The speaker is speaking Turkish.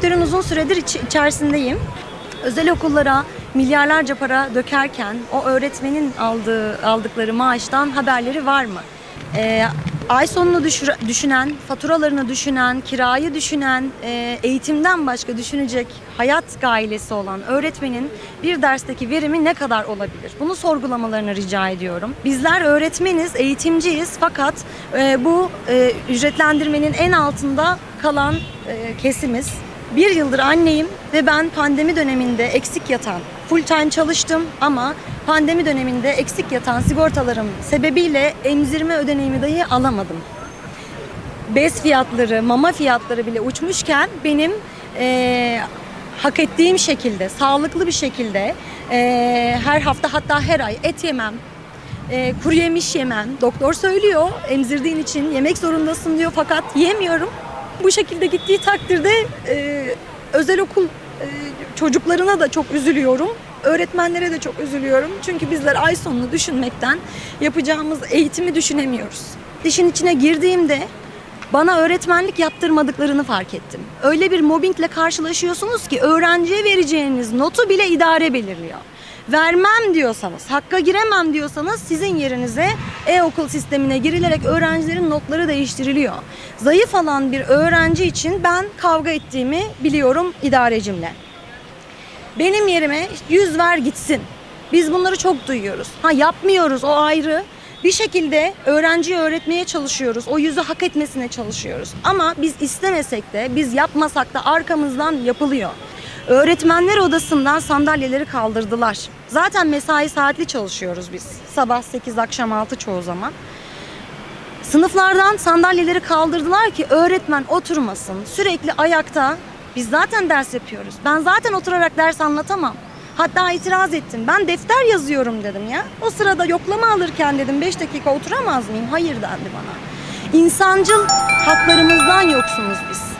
sektörün uzun süredir iç- içerisindeyim. Özel okullara milyarlarca para dökerken o öğretmenin aldığı aldıkları maaştan haberleri var mı? Ee, ay sonunu düşür- düşünen, faturalarını düşünen, kirayı düşünen, e, eğitimden başka düşünecek hayat gailesi olan öğretmenin bir dersteki verimi ne kadar olabilir? Bunu sorgulamalarını rica ediyorum. Bizler öğretmeniz, eğitimciyiz fakat e, bu e, ücretlendirmenin en altında kalan e, kesimiz. Bir yıldır anneyim ve ben pandemi döneminde eksik yatan, full time çalıştım ama pandemi döneminde eksik yatan sigortalarım sebebiyle emzirme ödeneğimi dahi alamadım. Bez fiyatları, mama fiyatları bile uçmuşken benim eee, hak ettiğim şekilde, sağlıklı bir şekilde eee, her hafta hatta her ay et yemem, eee kuru yemiş yemem. Doktor söylüyor emzirdiğin için yemek zorundasın diyor fakat yemiyorum. Bu şekilde gittiği takdirde eee, özel okul eee, çocuklarına da çok üzülüyorum. Öğretmenlere de çok üzülüyorum. Çünkü bizler ay sonunu düşünmekten yapacağımız eğitimi düşünemiyoruz. İşin içine girdiğimde bana öğretmenlik yaptırmadıklarını fark ettim. Öyle bir mobbingle karşılaşıyorsunuz ki öğrenciye vereceğiniz notu bile idare belirliyor. Vermem diyorsanız, hakka giremem diyorsanız sizin yerinize e-okul sistemine girilerek öğrencilerin notları değiştiriliyor. Zayıf alan bir öğrenci için ben kavga ettiğimi biliyorum idarecimle. Benim yerime yüz ver gitsin. Biz bunları çok duyuyoruz. Ha yapmıyoruz o ayrı. Bir şekilde öğrenciyi öğretmeye çalışıyoruz. O yüzü hak etmesine çalışıyoruz. Ama biz istemesek de, biz yapmasak da arkamızdan yapılıyor. Öğretmenler odasından sandalyeleri kaldırdılar. Zaten mesai saatli çalışıyoruz biz. Sabah 8, akşam 6 çoğu zaman. Sınıflardan sandalyeleri kaldırdılar ki öğretmen oturmasın. Sürekli ayakta. Biz zaten ders yapıyoruz. Ben zaten oturarak ders anlatamam. Hatta itiraz ettim. Ben defter yazıyorum dedim ya. O sırada yoklama alırken dedim 5 dakika oturamaz mıyım? Hayır dendi bana. İnsancıl haklarımızdan yoksunuz biz.